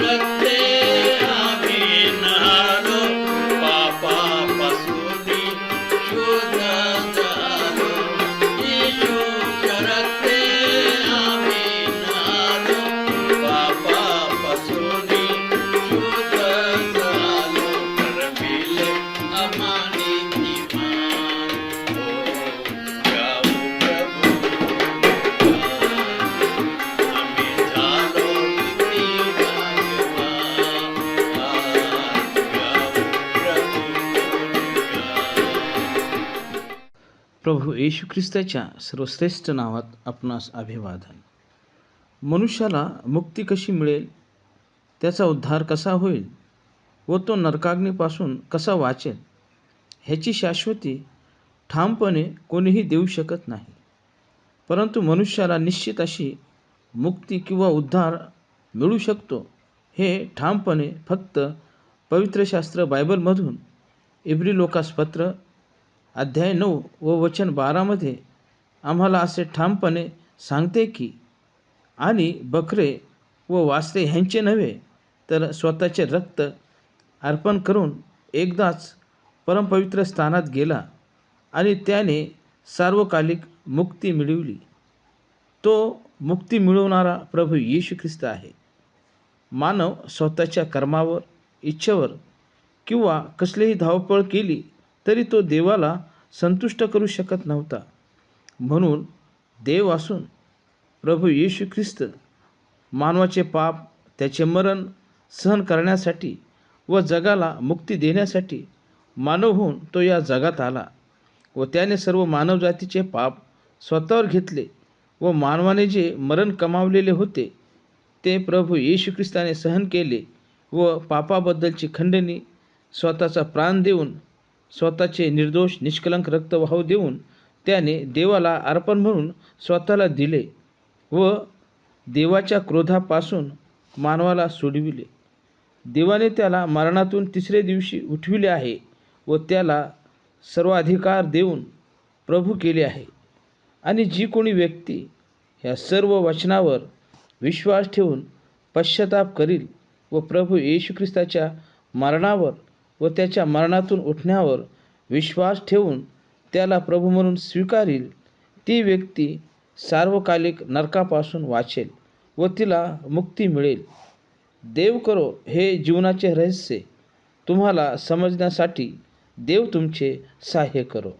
रक्ते प्रभू येशू ख्रिस्ताच्या सर्वश्रेष्ठ नावात आपणास अभिवादन. मनुष्याला मुक्ती कशी मिळेल? त्याचा उद्धार कसा होईल? व तो नरकाग्नीपासून कसा वाचेल? ह्याची शाश्वती ठामपणे कोणीही देऊ शकत नाही. परंतु मनुष्याला निश्चित अशी मुक्ती किंवा उद्धार मिळू शकतो हे ठामपणे फक्त पवित्र शास्त्र बायबलमधून इब्री लोकास पत्र अध्याय नऊ व वचन बारामध्ये आम्हाला असे ठामपणे सांगते की आणि बकरे व वासरे ह्यांचे नव्हे तर स्वतःचे रक्त अर्पण करून एकदाच परमपवित्र स्थानात गेला आणि त्याने सार्वकालिक मुक्ती मिळवली. तो मुक्ती मिळवणारा प्रभू येशू ख्रिस्त आहे. मानव स्वतःच्या कर्मावर इच्छेवर किंवा कसलीही धावपळ केली तरी तो देवाला संतुष्ट करू शकत नव्हता. म्हणून देव असून प्रभू येशू ख्रिस्त मानवाचे पाप त्याचे मरण सहन करण्यासाठी व जगाला मुक्ती देण्यासाठी मानव होऊन तो या जगात आला व त्याने सर्व मानवजातीचे पाप स्वतःवर घेतले व मानवाने जे मरण कमावलेले होते ते प्रभू येशू ख्रिस्ताने सहन केले व पापाबद्दलची खंडणी स्वतःचा प्राण देऊन स्वतःचे निर्दोष निष्कलंक रक्त वाहू देऊन त्याने देवाला अर्पण म्हणून स्वतःला दिले व देवाच्या क्रोधापासून मानवाला सोडविले. देवाने त्याला मरणातून तिसरे दिवशी उठविले आहे व त्याला सर्वाधिकार देऊन प्रभू केले आहे. आणि जी कोणी व्यक्ती ह्या सर्व वचनावर विश्वास ठेवून पश्चाताप करील व प्रभू येशू ख्रिस्ताच्या मरणावर व त्याच्या मरणातून उठण्यावर विश्वास ठेवून त्याला प्रभू म्हणून स्वीकारील ती व्यक्ती सार्वकालिक नरकापासून वाचेल व तिला मुक्ती मिळेल. देव करो हे जीवनाचे रहस्य तुम्हाला समजण्यासाठी देव तुमचे सहाय्य करो.